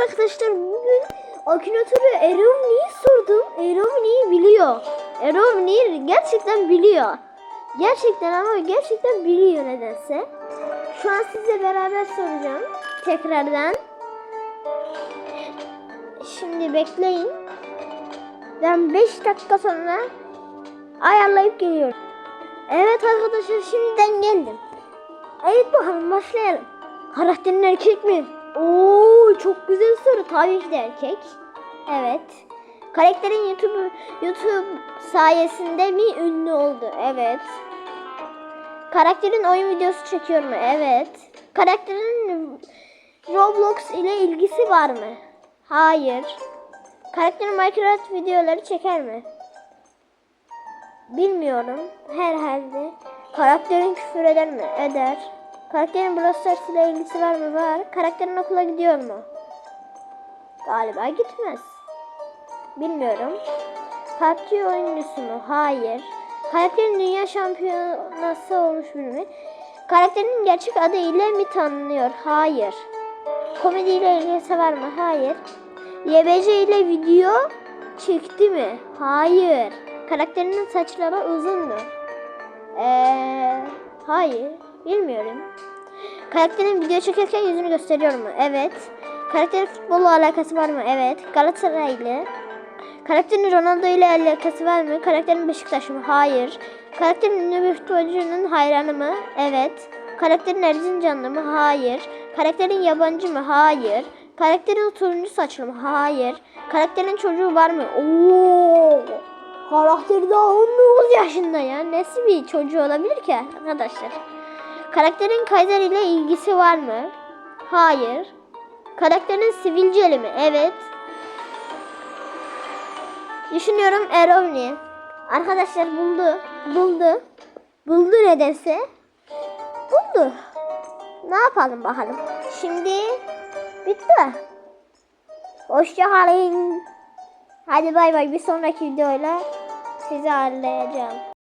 arkadaşlar bugün Akinator'u Erovni'yi sordum. Erovni'yi biliyor. Erovni gerçekten biliyor. Gerçekten ama gerçekten biliyor nedense. Şu an sizle beraber soracağım. Tekrardan. Şimdi bekleyin. Ben 5 dakika sonra ayarlayıp geliyorum. Evet arkadaşlar şimdiden geldim. Evet bakalım başlayalım. Karakterin erkek mi? Oo çok güzel soru. Tabii ki de erkek. Evet. Karakterin YouTube YouTube sayesinde mi ünlü oldu? Evet. Karakterin oyun videosu çekiyor mu? Evet. Karakterin Roblox ile ilgisi var mı? Hayır. Karakterin Minecraft videoları çeker mi? Bilmiyorum. Herhalde. Karakterin küfür eder mi? Eder. Karakterin Brawl ile ilgisi var mı? Var. Karakterin okula gidiyor mu? Galiba gitmez. Bilmiyorum. PUBG oyuncusu mu? Hayır. Karakterin dünya şampiyonası olmuş mi? Karakterin gerçek adı ile mi tanınıyor? Hayır. Komedi ile ilgisi var mı? Hayır. YBC ile video çekti mi? Hayır. Karakterinin saçları uzun mu? Eee, hayır. Bilmiyorum. Karakterin video çekerken yüzünü gösteriyor mu? Evet. Karakterin futbolla alakası var mı? Evet. Galatasaraylı. Karakterin Ronaldo ile alakası var mı? Karakterin Beşiktaş mı? Hayır. Karakterin ünlü bir futbolcunun hayranı mı? Evet. Karakterin Erzincanlı mı? Hayır. Karakterin yabancı mı? Hayır. Karakterin turuncu saçlı mı? Hayır. Karakterin çocuğu var mı? Oo! Karakter daha 19 yaşında ya. Nasıl bir çocuğu olabilir ki arkadaşlar? Karakterin Kaiser ile ilgisi var mı? Hayır. Karakterin sivilceli mi? Evet. Düşünüyorum Erovni. Arkadaşlar buldu. Buldu. Buldu nedense. Buldu. Ne yapalım bakalım. Şimdi bitti. Hoşçakalın. Hadi bay bay. Bir sonraki videoyla sizi ağırlayacağım.